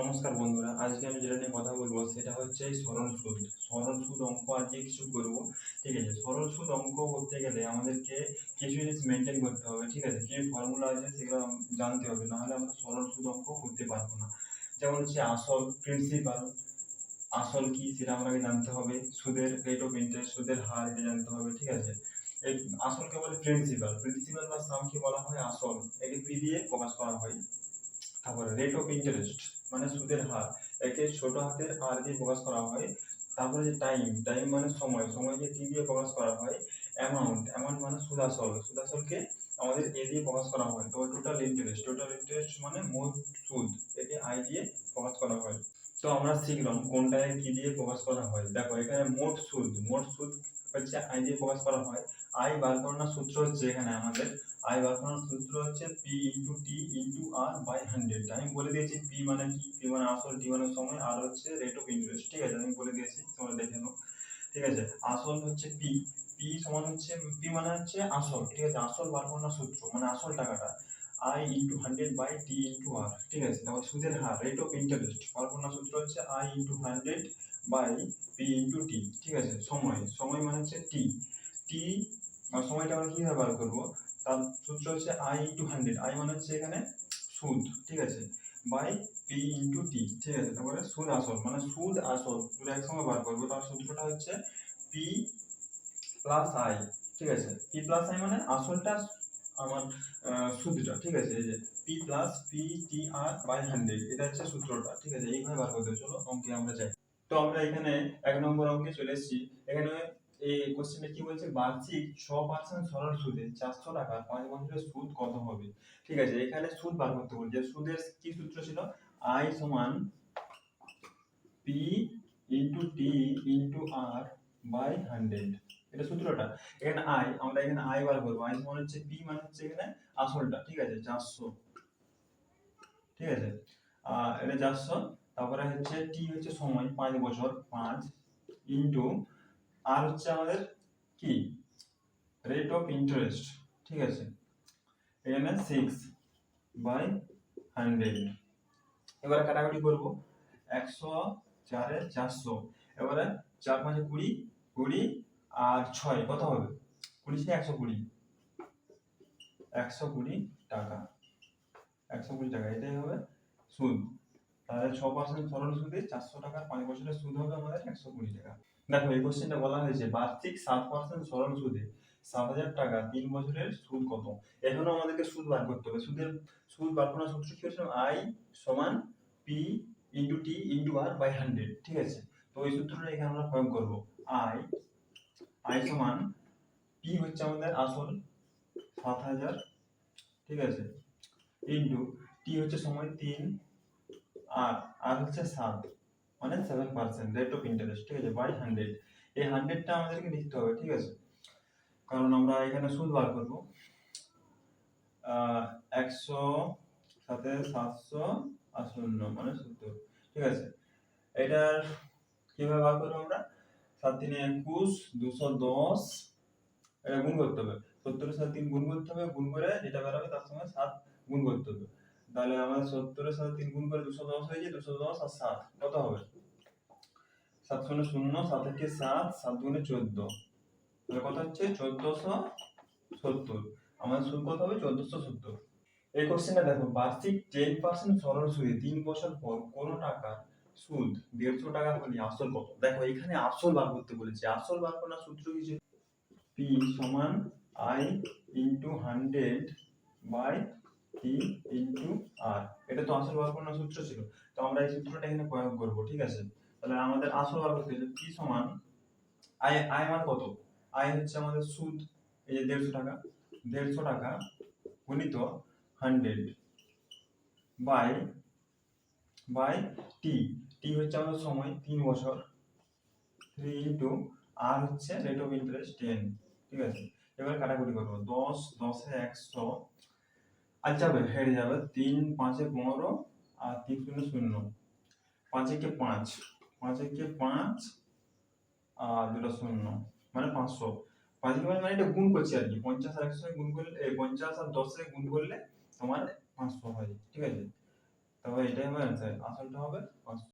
নমস্কার বন্ধুরা, আজকে আমি যেটা নিয়ে কথা বলব সেটা হচ্ছে সরল সুদ। সরল সুদ অঙ্ক আজকে কিছু করব, ঠিক আছে? সরল সুদ অঙ্ক করতে গেলে আমাদেরকে কিছু জিনিস মেনটেন করতে হবে, ঠিক আছে? কিছু ফর্মুলা আছে সেগুলো জানতে হবে, নাহলে আমরা সরল সুদ অঙ্ক করতে পারব না। যেমন হচ্ছে আসল প্রিন্সিপাল আসল কি সেটা আমাকে জানতে হবে, সুদের রেট অফ ইন্টারেস্ট সুদের হার এটা জানতে হবে, ঠিক আছে? এই আসলকে বলে প্রিন্সিপাল প্রিন্সিপাল বা সামকে বলা হয় আসল। একে পি দিয়ে প্রকাশ করা হয়। তারপরে রেট অফ ইন্টারেস্ট মানে সুদের হার। একে ছোট হাতের আর দিয়ে প্রকাশ করা হয়। তারপরে যে টাইম টাইম মানে সময়। সময়কে টি দিয়ে প্রকাশ করা হয়। অ্যামাউন্ট অ্যামাউন্ট মানে সুদাসল। সুদাসলকে আমাদের এ দিয়ে প্রকাশ করা হয়। তো টোটাল ইন্টারেস্ট টোটাল ইন্টারেস্ট মানে মোট সুদ। একে আই দিয়ে প্রকাশ করা হয়। তো আমরা শিখলাম কোনটায় কি দিয়ে প্রকাশ করা হয়। দেখো, এখানে মোট সুদ। মোট সুদ হচ্ছে আই দিয়ে প্রকাশ করা হয় আই বার করানোর সূত্র হচ্ছে এখানে আমাদের। আই বার করানোর সূত্র হচ্ছে P into T into R by hundred আমি বলে দিয়েছি পি মানে কি? পি মানে আসল টি মানে সময় আর হচ্ছে রেট অফ ইন্টারেস্ট ঠিক আছে, আমি বলে দিয়েছি, তোমরা দেখে নাও। ঠিক আছে, আসল হচ্ছে পি পি সমান হচ্ছে পি মানে হচ্ছে আসল। ঠিক আছে, আসল বার করানোর সূত্র মানে আসল টাকাটা। I into hundred by T into R ঠিক আছে? তারপর সুদের হার রেট অফ ইন্টারেস্ট করানোর সূত্র হচ্ছে I into hundred by P into T ঠিক আছে? সময় সময় মানে হচ্ছে টি টি সময়টা আমরা কীভাবে বার করব? তার সূত্র হচ্ছে আই ইন্টু হান্ড্রেড আই মানে হচ্ছে এখানে সুদ, ঠিক আছে? বাই পি ইন্টু টি ঠিক আছে? তারপরে সুদ আসল মানে সুদ আসল, দুটো একসঙ্গে বার করব, তার সূত্রটা হচ্ছে পি প্লাস আই ঠিক আছে? পি প্লাস আই মানে আসলটা আমার সুদটা ঠিক আছে? এই যে P plus P T R by hundred এটা হচ্ছে সূত্রটা, ঠিক আছে? এইভাবে বার করতে চলো, অঙ্কে আমরা যাই। তো আমরা এখানে এক নম্বর অঙ্কে চলে এসেছি। এখানে এই কোশ্চেনে কি বলছে? বার্ষিক ছ পার্সেন্ট সরল সুদে চারশো টাকা পাঁচ বছরের সুদ কত হবে? ঠিক আছে, এখানে সুদ বার করতে বলছে। সুদের কি সূত্র ছিল? আই সমান P into T into R by hundred এটা সূত্রটা। এখানে আই আমরা এখানে আই বার করব। আই সমান হচ্ছে পি মানে হচ্ছে এখানে আসলটা, ঠিক আছে? চারশো ঠিক আছে? এটা চারশো তারপরে হচ্ছে টি হচ্ছে সময়, পাঁচ বছর, পাঁচ ইন্টু আর হচ্ছে আমাদের কি? রেট অফ ইন্টারেস্ট ঠিক আছে? এখানে সিক্স বাই হান্ড্রেড এবারে কাটাকাটি করব। একশো চারে চারশো। এবারে চার পাঁচে কুড়ি কুড়ি আর ছয়, কত হবে? কুড়ি থেকে একশো কুড়ি। একশো কুড়ি টাকা। একশো কুড়ি টাকা, এটাই হবে সুদ। তাহলে ছ পার্সেন্ট সরল সুদে চারশো টাকার পাঁচ বছরের সুদ হবে আমাদের একশো কুড়ি টাকা। দেখো, এই কোশ্চেনটা বলা হয়েছে, বার্ষিক সাত পার্সেন্ট সরল সুদে সাত হাজার টাকা তিন বছরের সুদ কত? এখনও আমাদেরকে সুদ বার করতে হবে। সুদের, সুদ বার করার সূত্র কি হচ্ছে আই সমান P into T into R by hundred ঠিক আছে? তো ওই সূত্রটা এখানে আমরা প্রয়োগ করব। আই আই সমান পি হচ্ছে আমাদের আসল সাত হাজার, ঠিক আছে? ইন্টু টি হচ্ছে সময় তিন, আর আর হচ্ছে সাত মানে seven percent rate of interest ঠিক আছে? বাই হান্ড্রেড এই হান্ড্রেডটা আমাদেরকে লিখতে হবে, ঠিক আছে? কারণ আমরা এখানে সুদ বার করব। একশো সাথে সাতশো আর শূন্য মানে সত্তর, ঠিক আছে? এটার কীভাবে বার করব আমরা? সাত তিনে একুশ, দুশো দশ, এটা গুণ করতে হবে। সত্তরের সাথে তিন গুণ করতে হবে, গুণ করে যেটা বেরোবে তার সঙ্গে সাত গুণ করতে হবে। তাহলে আমাদের সত্তরের সাথে তিন গুণ করে দুশো দশ হয়েছে দুশো দশ আর সাত, কত হবে? সাত শূন্য শূন্য, সাত একে সাত সাত দুগুণে চোদ্দ। তাহলে কত হচ্ছে? চোদ্দশো সত্তর। আমাদের সুদ কত হবে? চোদ্দশো সত্তর। এই কোশ্চেনটা দেখো, বার্ষিক টেন পার্সেন্ট সরল সুদে তিন বছর পর কোন টাকার সুদ, দেড়শো টাকা হলে আসল কত? দেখো, এখানে আসল বার করতে বলেছে। আসল বার করার সূত্র কি ছিল? পি সমান I into hundred by T into R এটা তো আসল বার করার সূত্র ছিল। তো আমরা এই সূত্রটা এখানে প্রয়োগ করব, ঠিক আছে? তাহলে আমাদের আসল বার করতে হলে পি সমান আই আই মান কত? আই হচ্ছে আমাদের সুদ, এই যে দেড়শো টাকা। দেড়শো টাকা গুণিত hundred by by T T হচ্ছে আমাদের সময়, তিন বছর। থ্রি ইন্টু আর হচ্ছে রেট অফ ইন্টারেস্ট টেন ঠিক আছে? এবার কাটাকুটি করব। দশ, দশে একশো আর যাবে হেরে যাবে। তিন, পাঁচে পনেরো, আর তিন শূন্য শূন্য। পাঁচে কে পাঁচ? পাঁচে কে পাঁচ? আর দুটো শূন্য মানে পাঁচশো। পাঁচ কে মানে এটা গুণ করছি আর কি। পঞ্চাশ আর একশো গুণ করলে পঞ্চাশ আর দশে গুণ করলে তোমার পাঁচশো হয়, ঠিক আছে? তবে এটাই হবে অ্যান্সার আসলটা হবে